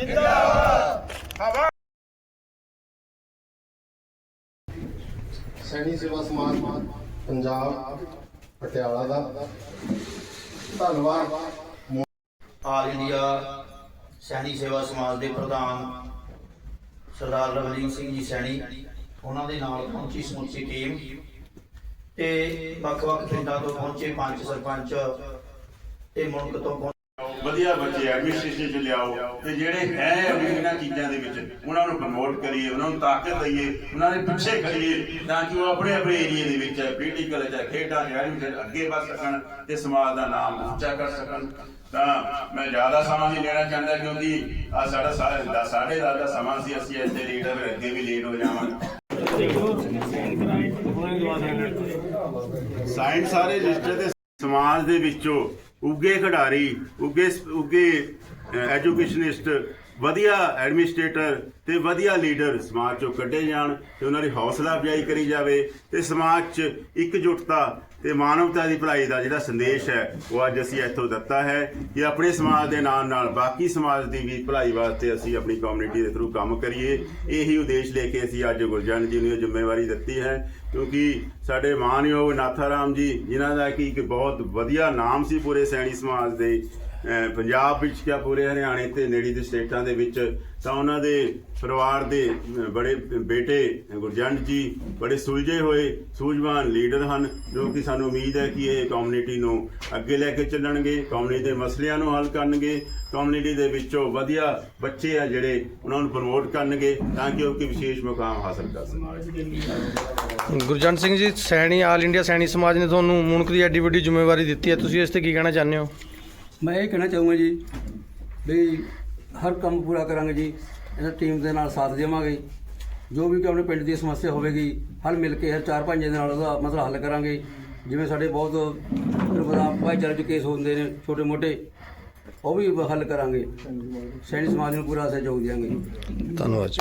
ਜਿੰਦਾਬਾਦ। ਹਵਾ ਸੈਣੀ ਸੇਵਾ ਸਮਾਜ ਪੰਜਾਬ ਪਟਿਆਲਾ ਦਾ। ਧੰਨਵਾਦ। ਆਲ ਇੰਡੀਆ ਸੈਣੀ ਸੇਵਾ ਸਮਾਜ ਦੇ ਪ੍ਰਧਾਨ ਸਰਦਾਰ ਰਵਨੀਤ ਸਿੰਘ ਜੀ ਸੈਣੀ ਉਹਨਾਂ ਦੇ ਨਾਲ ਪਹੁੰਚੀ ਸਮੁੱਚੀ ਟੀਮ ਤੇ ਵੱਖ-ਵੱਖ ਪਿੰਡਾਂ ਤੋਂ ਪਹੁੰਚੇ ਪੰਚ ਸਰਪੰਚ ਤੇ ਮੁਲਕ ਤੋਂ ਵਧੀਆ ਬੱਚੇ ਐਡਮਿਨਿਸਟ੍ਰੇਸ਼ਨ ਚ ਲਿਆਓ। ਤੇ ਜਿਹੜੇ ਹੈ ਇਹਨਾਂ ਚੀਜ਼ਾਂ ਦੇ ਵਿੱਚ ਉਹਨਾਂ ਨੂੰ ਪ੍ਰਮੋਟ ਕਰੀਏ ਉਹਨਾਂ ਨੂੰ ਤਾਕਤ ਦਈਏ ਉਹਨਾਂ ਦੇ ਪਿੱਛੇ ਖੜੀਏ ਤਾਂ ਕਿ ਉਹ ਆਪਣੇ ਆਪਣੇ ਏਰੀਆ ਦੇ ਵਿੱਚ ਪੋਲੀਟੀਕਲ ਜਾਂ ਖੇਡਾਂ ਜਾਂ ਐਡਮਿਸ਼ਨ ਅੱਗੇ ਵਧ ਸਕਣ ਤੇ ਸਮਾਜ ਦਾ ਨਾਮ ਉੱਚਾ ਕਰ ਸਕਣ। ਤਾਂ ਮੈਂ ਜ਼ਿਆਦਾ ਸਮਾਂ ਨਹੀਂ ਲੈਣਾ ਚਾਹੁੰਦਾ ਕਿਉਂਕਿ ਆ ਸਾਡਾ ਸਾਰੇ ਦਾ ਸਾਢੇ ਦਸ ਦਾ ਸਮਾਂ ਸੀ ਅਸੀਂ ਇੱਥੇ ਲੀਡਰ ਫਿਰ ਅੱਗੇ ਵੀ ਲੇਟ ਹੋ ਜਾਵਾਂਗੇ। ਸਾਇੰਸ ਸਾਰੇ ਰਜਿਸਟਰ ਤੇ ਸਮਾਜ ਦੇ ਵਿੱਚੋਂ ਉੱਗੇ ਖਿਡਾਰੀ ਉੱਗੇ ਉੱਗੇ ਐਜੂਕੇਸ਼ਨਿਸਟ ਵਧੀਆ ਐਡਮਿਨਿਸਟ੍ਰੇਟਰ ਤੇ ਵਧੀਆ ਲੀਡਰ ਸਮਾਜ ਚੋਂ ਕੱਢੇ ਜਾਣ ਤੇ ਉਹਨਾਂ ਦੀ ਹੌਸਲਾ ਅਫਜ਼ਾਈ ਕਰੀ ਜਾਵੇ ਤੇ ਸਮਾਜ 'ਚ ਇਕਜੁੱਟਤਾ ਤੇ ਮਾਨਵਤਾ ਦੀ ਭਲਾਈ ਦਾ ਜਿਹੜਾ ਸੰਦੇਸ਼ ਹੈ, ਉਹ ਅੱਜ ਅਸੀਂ ਇੱਥੋਂ ਦਿੱਤਾ ਹੈ ਕਿ ਆਪਣੇ ਸਮਾਜ ਦੇ ਨਾਲ ਨਾਲ ਬਾਕੀ ਸਮਾਜ ਦੀ ਵੀ ਭਲਾਈ ਵਾਸਤੇ ਅਸੀਂ ਆਪਣੀ ਕਮਿਊਨਿਟੀ ਦੇ ਥਰੂ ਕੰਮ ਕਰੀਏ। ਇਹੀ ਉਦੇਸ਼ ਲੈ ਕੇ ਅਸੀਂ ਅੱਜ ਗੁਰਜਨ ਜੀ ਨੂੰ ਇਹ ਜ਼ਿੰਮੇਵਾਰੀ ਦਿੱਤੀ ਹੈ ਕਿਉਂਕਿ ਸਾਡੇ ਮਾਨਯੋਗ ਨਾਥਾਰਾਮ ਜੀ, ਜਿਨ੍ਹਾਂ ਦਾ ਕਿ ਇੱਕ ਬਹੁਤ ਵਧੀਆ ਨਾਮ ਸੀ ਪੂਰੇ ਸੈਣੀ ਸਮਾਜ ਦੇ ਪੰਜਾਬ ਵਿੱਚ ਕਿਆ ਪੂਰੇ ਹਰਿਆਣੇ ਤੇ ਨੇੜੇ ਦੇ ਸਟੇਟਾਂ ਦੇ ਵਿੱਚ ਤਾਂ ਉਹਨਾਂ ਦੇ ਪਰਿਵਾਰ ਦੇ ਬੜੇ ਬੇਟੇ ਗੁਰਜੰਟ ਜੀ ਬੜੇ ਸੁਲਝੇ ਹੋਏ ਸੂਝਵਾਨ ਲੀਡਰ ਹਨ ਜੋ ਕਿ ਸਾਨੂੰ ਉਮੀਦ ਹੈ ਕਿ ਇਹ ਕਮਿਊਨਿਟੀ ਨੂੰ ਅੱਗੇ ਲੈ ਕੇ ਚੱਲਣਗੇ ਕਮਿਊਨਿਟੀ ਦੇ ਮਸਲਿਆਂ ਨੂੰ ਹੱਲ ਕਰਨਗੇ ਕਮਿਊਨਿਟੀ ਦੇ ਵਿੱਚੋਂ ਵਧੀਆ ਬੱਚੇ ਆ ਜਿਹੜੇ ਉਹਨਾਂ ਨੂੰ ਪ੍ਰਮੋਟ ਕਰਨਗੇ ਤਾਂ ਕਿ ਉਹ ਕਿ ਵਿਸ਼ੇਸ਼ ਮੁਕਾਮ ਹਾਸਲ ਕਰ ਸਕਣ। ਗੁਰਜੰਟ ਸਿੰਘ ਜੀ ਸੈਣੀ ਆਲ ਇੰਡੀਆ ਸੈਣੀ ਸਮਾਜ ਨੇ ਤੁਹਾਨੂੰ ਮੁਣਕ ਦੀ ਐਡੀ ਵੱਡੀ ਜ਼ਿੰਮੇਵਾਰੀ ਦਿੱਤੀ ਹੈ। ਤੁਸੀਂ ਇਸ ਤੇ ਕੀ ਕਹਿਣਾ ਚਾਹੁੰਦੇ ਹੋ? ਮੈਂ ਇਹ ਕਹਿਣਾ ਚਾਹੂੰਗਾ ਜੀ ਵੀ ਹਰ ਕੰਮ ਪੂਰਾ ਕਰਾਂਗੇ ਜੀ ਇਹਨਾਂ ਟੀਮ ਦੇ ਨਾਲ ਸਾਥ ਦੇਵਾਂਗੇ। ਜੋ ਵੀ ਆਪਣੇ ਪਿੰਡ ਦੀ ਸਮੱਸਿਆ ਹੋਵੇਗੀ, ਹਲ ਮਿਲ ਕੇ ਹਰ ਚਾਰ ਪੰਜ ਦੇ ਨਾਲ ਉਹਦਾ ਮਸਲਾ ਹੱਲ ਕਰਾਂਗੇ। ਜਿਵੇਂ ਸਾਡੇ ਬਹੁਤ ਤੁਹਾਨੂੰ ਭਾਈਚਾਰੇ 'ਚ ਕੇਸ ਹੁੰਦੇ ਨੇ ਛੋਟੇ ਮੋਟੇ, ਉਹ ਵੀ ਹੱਲ ਕਰਾਂਗੇ। ਸੈਣੀ ਸਮਾਜ ਨੂੰ ਪੂਰਾ ਸਹਿਯੋਗ ਦਿਆਂਗੇ। ਧੰਨਵਾਦ ਜੀ।